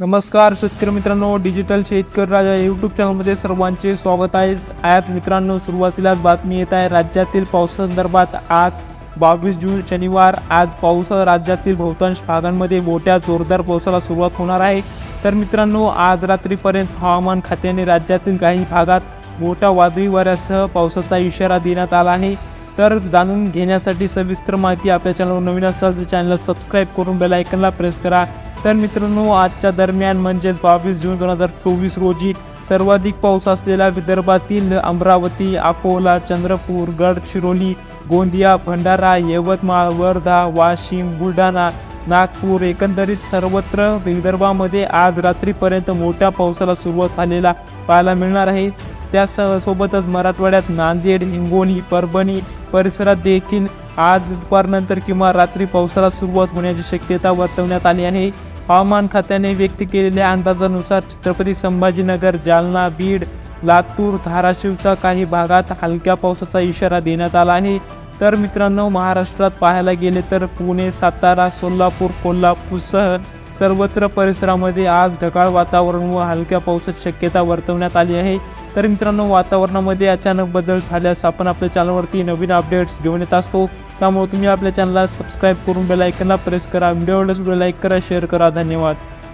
नमस्कार शेतकरी मित्रांनो डिजिटल शेतकरी राजा यूट्यूब चॅनलमध्ये सर्वांचे स्वागत आहे. आयात मित्रांनो सुरुवातीलाच बातमी येत आहे राज्यातील पावसासंदर्भात आज बावीस जून शनिवार आज पाऊस राज्यातील बहुतांश भागांमध्ये मोठ्या जोरदार पावसाला सुरुवात होणार आहे. तर मित्रांनो आज रात्रीपर्यंत हवामान खात्याने राज्यातील काही भागात मोठ्या वादळी वाऱ्यासह पावसाचा इशारा देण्यात आला आहे. तर जाणून घेण्यासाठी सविस्तर माहिती आपल्या चॅनलवर नवीन असाल तर चॅनलला सबस्क्राईब करून बेल आयकनला प्रेस करा. तर मित्रांनो आजच्या दरम्यान म्हणजेच बावीस जून दोन हजार चोवीस रोजी सर्वाधिक पाऊस असलेल्या विदर्भातील अमरावती अकोला चंद्रपूर गडचिरोली गोंदिया भंडारा यवतमाळ वर्धा वाशिम बुलढाणा नागपूर एकंदरीत सर्वत्र विदर्भामध्ये आज रात्रीपर्यंत मोठ्या पावसाला सुरुवात झालेला पाहायला मिळणार आहे. त्या स- सोबतच मराठवाड्यात नांदेड हिंगोली परभणी परिसरात देखील आज दुपारनंतर किंवा रात्री पावसाला सुरुवात होण्याची शक्यता वर्तवण्यात आली आहे. हवामान खात्याने व्यक्त केलेल्या अंदाजानुसार छत्रपती संभाजीनगर जालना बीड लातूर धाराशिवच्या काही भागात हलक्या पावसाचा इशारा देण्यात आला आहे. तर मित्रांनो महाराष्ट्रात पाहायला गेले तर पुणे सातारा सोलापूर कोल्हापूरसह सर्वत्र परिसरामध्ये आज ढगाळ वातावरण व हलक्या पावसाची शक्यता वर्तवण्यात आली आहे. तर मित्रांनो वातावरणामध्ये अचानक बदल झाल्यास आपण आपल्या चॅनलवरती नवीन अपडेट्स घेऊन येत असतो. त्यामुळे तुम्ही आपल्या चॅनलला सबस्क्राईब करून बेल प्रेस करा. व्हिडिओ आवडल्यास व्हिडिओ लाईक करा शेअर करा. धन्यवाद.